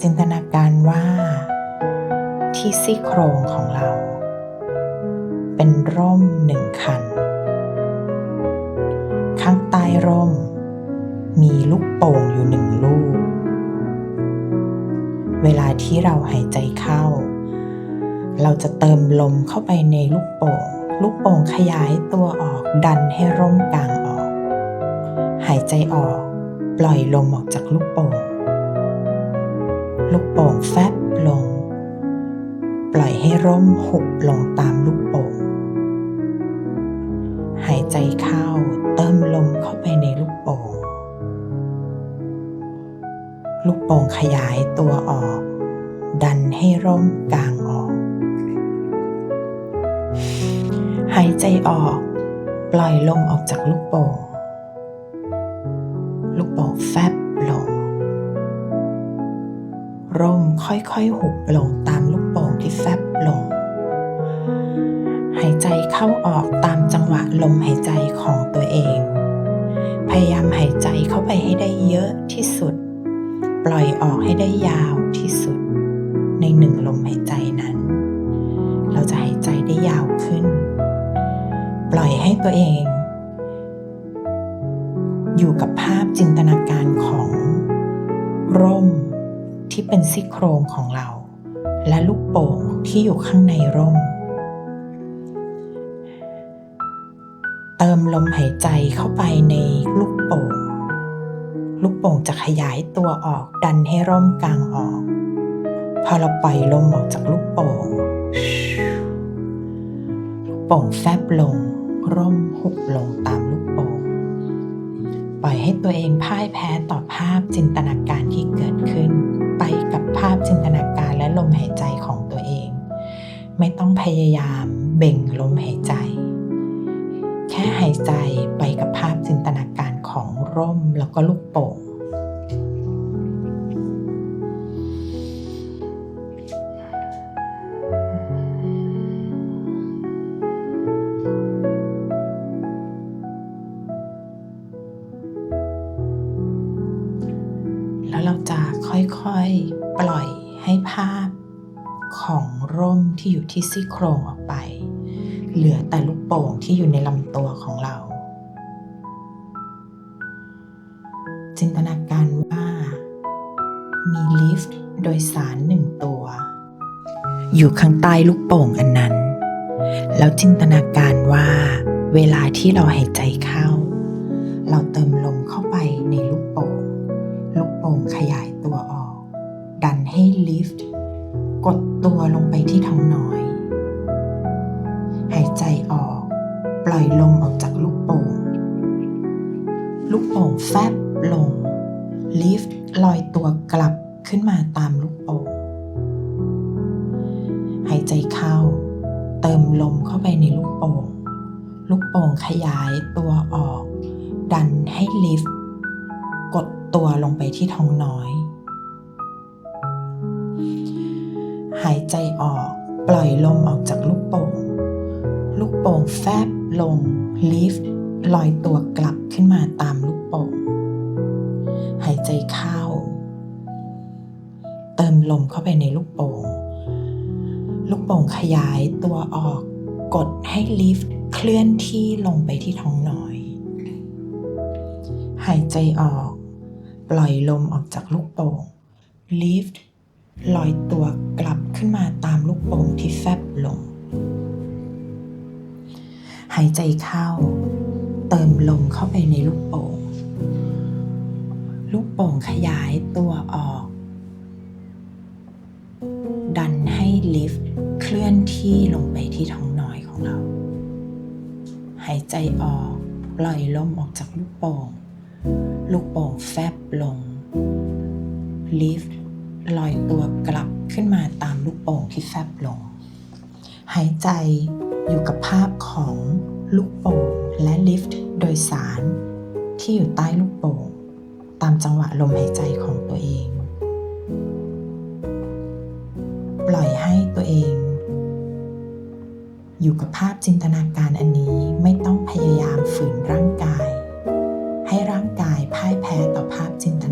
จินตนาการว่า ที่ซี่โครงของเรา เป็นร่มหนึ่งคัน ข้างใต้ร่ม มีลูกโป่งอยู่หนึ่งลูก เวลาที่เราหายใจเข้า เราจะเติมลมเข้าไปในลูกโป่ง ลูกโป่งขยายตัวออกดันให้ร่มกลางออก หายใจออก ปล่อยลมออกจากลูกโป่ง ลูกโป่งแฟบลง ปล่อยให้ร่มหุบลงตามลูกโป่ง หายใจเข้าเติมลมเข้าไปในลูกโป่ง ลูกโป่งขยายตัวออก ดันให้ร่มกลางออก หายใจออก ปล่อยลมออกจากลูกโป่ง ลูกโป่งแฟบ ร่มค่อยๆ หุบลงตามลูกโป่งที่แฟบลง หายใจเข้าออกตามจังหวะลมหายใจของตัวเอง พยายามหายใจเข้าไปให้ได้เยอะที่สุด ปล่อยออกให้ได้ยาวที่สุด ในหนึ่งลมหายใจนั้น เราจะหายใจได้ยาวขึ้น ปล่อยให้ตัวเอง อยู่กับภาพจินตนาการของร่ม ที่เป็นซี่โครงของเรา และลูกโป่งที่อยู่ข้างในร่ม เติมลมหายใจเข้าไปในลูกโป่ง ลูกโป่งจะขยายตัวออกดันให้ร่มกลางออก พอเราปล่อยลมออกจากลูกโป่ง ลูกโป่งแฟบลง ร่มหุบลงตามลูกโป่งปล่อยให้ตัวเองพ่ายแพ้ต่อภาพจินตนาการที่เกิดขึ้น ไปกับภาพจินตนาการและลมหายใจของตัวเอง ไม่ต้องพยายามเบ่งลมหายใจ แค่หายใจไปกับภาพจินตนาการของร่มแล้วก็ลูกโป่ง ให้ภาพของร่มที่อยู่ที่ซี่โครงออกไป เหลือแต่ลูกโป่งที่อยู่ในลำตัวของเรา จินตนาการว่า มีลิฟต์โดยสารหนึ่งตัว อยู่ข้างใต้ลูกโป่งอันนั้น แล้วจินตนาการว่า เวลาที่เราหายใจเข้า เราเติมลมเข้าไปในลูกโป่ง ลูกโป่งขยาย ให้ลิฟต์กดตัวลงไปที่ท้องน้อย หายใจออก ปล่อยลมออกจากลูกโป่ง ลูกโป่งแฟบลง ลิฟต์ลอยตัวกลับขึ้นมาตามลูกโป่ง หายใจเข้า เติมลมเข้าไปในลูกโป่ง ลูกโป่งขยายตัวออก ดันให้ลิฟต์กดตัวลงไปที่ท้องน้อย หายใจออก ปล่อยลมออกจากลูกโป่ง ลูกโป่งแฟบลง ลิฟต์ลอยตัวกลับขึ้นมาตามลูกโป่ง หายใจเข้า เติมลมเข้าไปในลูกโป่ง ลูกโป่งขยายตัวออก กดให้ลิฟต์เคลื่อนที่ลงไปที่ท้องน้อย หายใจออก ปล่อยลมออกจากลูกโป่ง ลิฟต์ลอยตัว ขึ้นมาตามลูกโป่งที่แฟบลง หายใจเข้า เติมลมเข้าไปในลูกโป่ง ลูกโป่งขยายตัวออก ดันให้ลิฟต์เคลื่อนที่ลงไปที่ท้องน้อยของเรา หายใจออกปล่อยลมออกจากลูกโป่ง ลูกโป่งแฟบลงลิฟต์ ลอยตัวกลับขึ้นมาตามลูกโป่งที่แฟบลง หายใจอยู่กับภาพของลูกโป่งและลิฟต์โดยสาร ที่อยู่ใต้ลูกโป่งตามจังหวะลมหายใจของตัวเอง ปล่อยให้ตัวเอง อยู่กับภาพจินตนาการอันนี้ไม่ต้องพยายามฝืนร่างกาย ให้ร่างกายพ่ายแพ้ต่อภาพจินต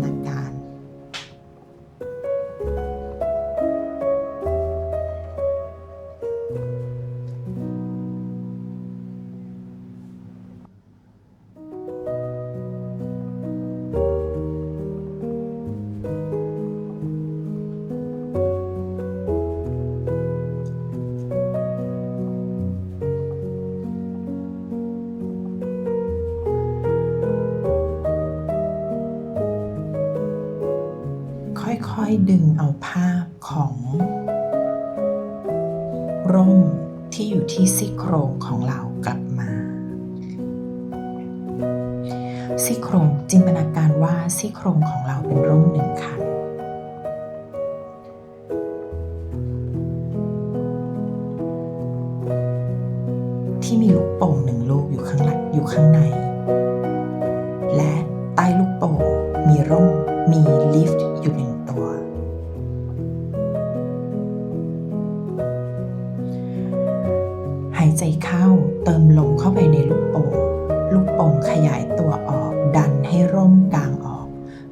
นา อยๆ ดึงเอาภาพของ ร่มที่อยู่ที่ซี่โครงของเรากลับมา ซี่โครงจินตนาการว่าซี่โครงของเราเป็นร่มหนึ่งคันที่มีลูกโป่งหนึ่งลูกอยู่ข้างหลังอยู่ข้างใน เติมลมเข้าไปในลูกโป่ง ลูกโป่งขยายตัวออก ดันให้ร่มกลางออก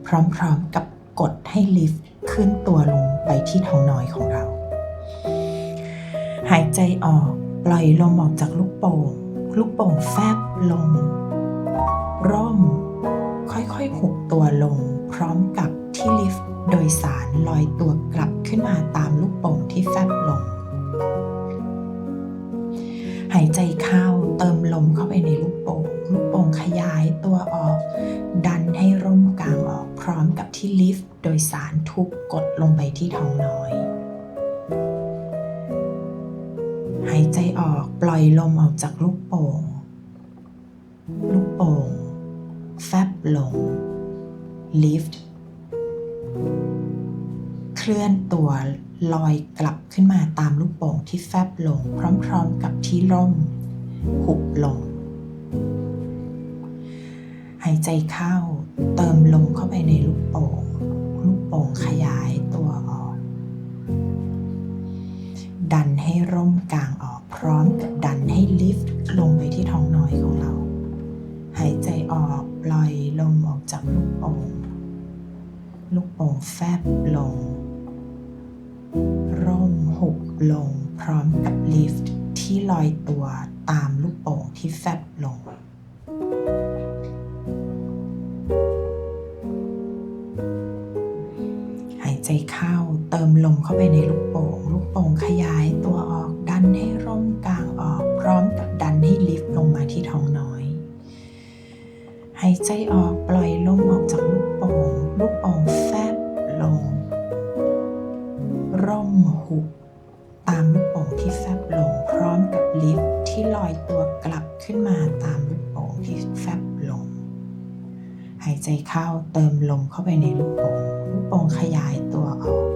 พร้อมๆกับกดให้ลิฟต์ขึ้นตัวลงไปที่ท้องน้อยของเรา หายใจออก ปล่อยลมออกจากลูกโป่ง ลูกโป่งแฟบลง ร่ม ค่อยๆหุบตัวลง พร้อมกับที่ลิฟต์โดยสารลอยตัวกลับขึ้นมาตามลูกโป่งที่แฟบลง หายใจเข้าเติมลมเข้าไปในลูกโป่งลูกโป่งขยายตัวออก ดันให้ร่มกลางออกพร้อมกับที่ลิฟต์โดยสารทุกกดลงไปที่ท้องน้อย หายใจออกปล่อยลมออกจากลูกโป่ง ลูกโป่ง แฟบลงลิฟต์ ลื่อนตัวลอยกลับขึ้นมาตามลูกโป่งที่แฟบลงพร้อมๆกับที่ร่ม หุบลง หายใจเข้าเติมลมเข้าไปในลูกโป่ง ลูกโป่งขยายตัวออก ดันให้ร่มกลางออกพร้อมกับดันให้ลิฟต์ลงไปที่ท้องน้อยของเรา หายใจออกปล่อยลมออกจากลูกโป่งลูกโป่งแฟบลง ร่มหุบลงพร้อมกับลิฟต์ที่ลอยตัวตามลูกโป่งที่แฟบลง หายใจเข้าเติมลมเข้าไปในลูกโป่ง ลูกโป่งขยายตัวออกดันให้ร่มกลางออกพร้อมกับดันให้ลิฟต์ลงมาที่ท้องน้อย หายใจออกปล่อยลมออกจากลูกโป่ง ลูกโป่งแฟบลงุตามลูกโป่งที่แฟบลงพร้อมกับลิฟที่ลอยตัวกลับขึ้นมาตามลูกโป่งที่แฟบลง หายใจเข้าเติมลมเข้าไปในลูกโป่งลูกโป่งขยายตัวออก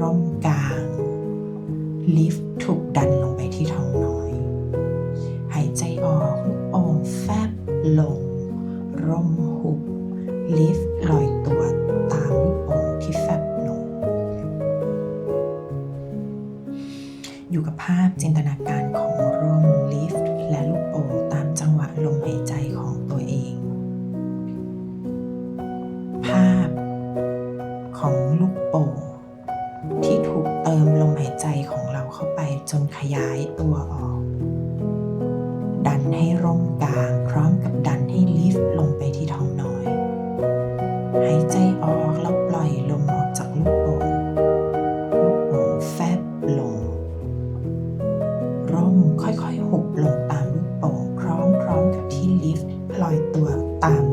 ร่มกลาง ลิฟถูกดันลงไปที่ท้องน้อย หายใจออกลูกโป่งแฟบลง อยู่กับภาพจินตนาการของร่มลิฟต์และลูกโป่งตามจังหวะลมหายใจของตัวเอง ภาพของลูกโป่งที่ถูกเติมลมหายใจของเราเข้าไปจนขยายตัวออก ดันให้ร่มกลางพร้อมกับดันให้ลิฟต์ลงไปที่ท้องน้อย หายใจออกแล้วปล่อยลม ลอยตัวตาม